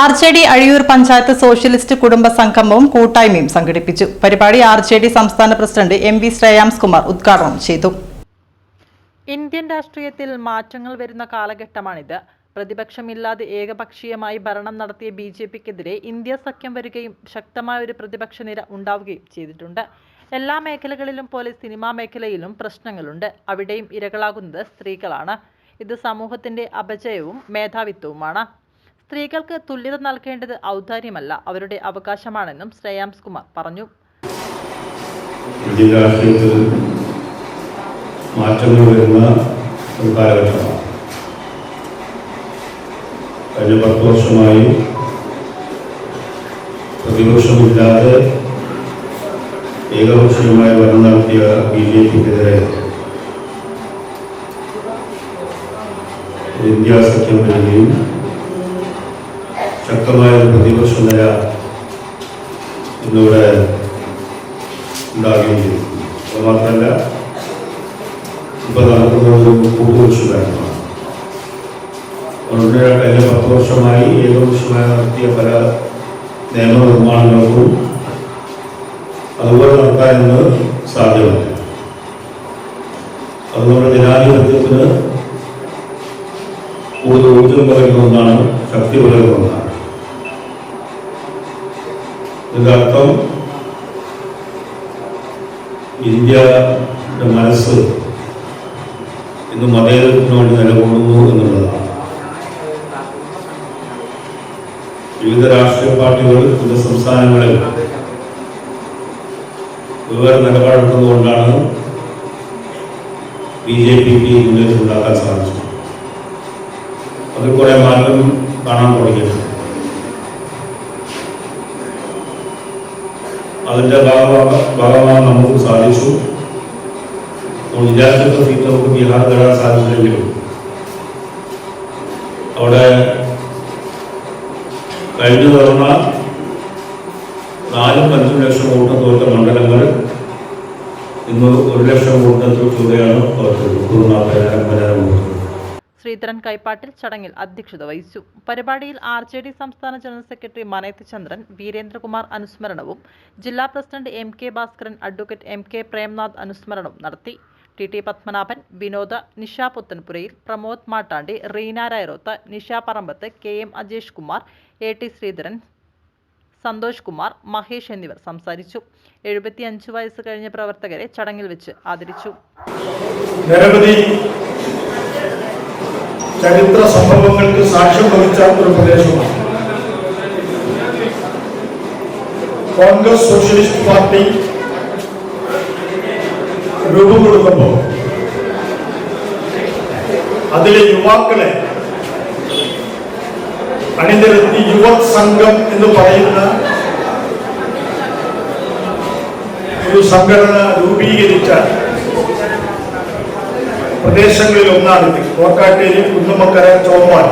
R J D Azhiyur panchayat socialist കുടുംബ സംഗമവും കൂട്ടായ്മയും സംഘടിപ്പിച്ചു. പരിപാടി ആർച്ചേടി സംസ്ഥാന president M V Shreyams Kumar ഉദ്ഘാടനം ചെയ്തു. ഇന്ത്യൻ രാഷ്ട്രീയത്തിൽ മാറ്റങ്ങൾ വരുന്ന കാലഘട്ടമാണിത്. പ്രതിപക്ഷമില്ലാതെ ഏകപക്ഷീയമായി ഭരണം നടത്തിയ ബി ജെ പിക്കെതിരെ ഇന്ത്യ സഖ്യം വരികയും ശക്തമായ ഒരു പ്രതിപക്ഷ നിര ഉണ്ടാവുകയും ചെയ്തിട്ടുണ്ട്. എല്ലാ മേഖലകളിലും പോലെ സിനിമാ മേഖലയിലും പ്രശ്നങ്ങളുണ്ട്. അവിടെയും ഇരകളാകുന്നത് സ്ത്രീകളാണ്. ഇത് സമൂഹത്തിന്റെ അപജയവും മേധാവിത്വവുമാണ്. സ്ത്രീകൾക്ക് തുല്യത നൽകേണ്ടത് ഔദാര്യമല്ല. അവരുടെ അവകാശമാണെന്നും ശ്രേയാംസ് കുമാർ പറഞ്ഞു. മാറ്റങ്ങൾ വരുന്ന ഒരു കാലഘട്ടമാണ്. കഴിഞ്ഞ പത്ത് വർഷമായി പ്രതിപക്ഷമില്ലാതെ ഏകപക്ഷീയമായി ഭരണം നടത്തിയ ബി ജെ പിക്കെതിരെ ഇന്ത്യ സഖ്യം വരികയും ശക്തമായ ഒരു പ്രതിപക്ഷ നില ഇന്നിവിടെ ഉണ്ടാകുകയും ചെയ്തു അത് മാത്രമല്ല ഇപ്പം നടക്കുന്ന ഒരു കൂട്ടുപക്ഷകാരമാണ് അതുകൊണ്ട് കഴിഞ്ഞ പത്ത് വർഷമായി ഏകപക്ഷമായി നടത്തിയ പല നിയമനിർമ്മാണങ്ങൾക്കും അതുപോലെ നടത്താൻ ഇന്ന് സാധ്യമല്ല അതുകൊണ്ട് ജനാധിപത്യത്തിന് കൂടുതൽ ഊർജം പറയുന്ന ഒന്നാണ് ശക്തി പറയുന്ന ഒന്നാണ് ഇതിന്റെ ഇന്ത്യ മനസ്സ് ഇന്ന് മതേതരത്തിന് വേണ്ടി നിലകൊള്ളുന്നു എന്നുള്ളതാണ്. വിവിധ രാഷ്ട്രീയ പാർട്ടികൾ വിവിധ സംസ്ഥാനങ്ങളിൽ വിവര നിലപാടെടുക്കുന്നതുകൊണ്ടാണ് ബി ജെ പിക്ക് മുന്നേറ്റം ഉണ്ടാക്കാൻ സാധിച്ചത്. അതിൽ കുറെ മാറ്റം കാണാൻ തുടങ്ങിയിട്ടുണ്ട്. അതിന്റെ ഭാഗമാണ് നമുക്ക് സാധിച്ചു. ഇല്ലാത്ത സീറ്റ് നമുക്ക് ബീഹാർ തരാൻ സാധിച്ചില്ലെങ്കിലും. അവിടെ കഴിഞ്ഞ തവണ നാലും അഞ്ചും ലക്ഷം വോട്ട് തോറ്റ മണ്ഡലങ്ങൾ ഇന്ന് ഒരു ലക്ഷം വോട്ടിനെത്തിയാണ് തോറ്റത് പൂർണ വോട്ട്. ശ്രീധരൻ കൈപ്പാട്ടിൽ ചടങ്ങിൽ അധ്യക്ഷത വഹിച്ചു. പരിപാടിയിൽ ആർ ജെ ഡി സംസ്ഥാന ജനറൽ സെക്രട്ടറി മനയത്ത് ചന്ദ്രൻ വീരേന്ദ്രകുമാർ അനുസ്മരണവും ജില്ലാ president M K Bhaskaran advocate M K Premnath അനുസ്മരണവും നടത്തി. T T Padmanabhan Vinoda Nisha Puthanpurayil Pramod Mattandi Reena Rayaroth Nisha Parambath K M Ajesh Kumar A T Sreedharan Santhosh Kumar Mahesh എന്നിവർ സംസാരിച്ചു. എഴുപത്തിയഞ്ച് വയസ്സ് കഴിഞ്ഞ പ്രവർത്തകരെ ചടങ്ങിൽ വെച്ച് ആദരിച്ചു. ചരിത്ര സംഭവങ്ങൾക്ക് സാക്ഷ്യം വഹിച്ച ഒരു പ്രദേശമാണ്. കോൺഗ്രസ് സോഷ്യലിസ്റ്റ് പാർട്ടി രൂപം കൊടുക്കുമ്പോൾ അതിലെ യുവാക്കളെ അണിനിരത്തി യുവ സംഘം എന്ന് പറയുന്ന ഒരു സംഘടന രൂപീകരിച്ച പ്രദേശങ്ങളിൽ ഒന്നാണിത് കോർക്കാട്ടേരി കുന്നുമക്കര ചോമ്പാൻ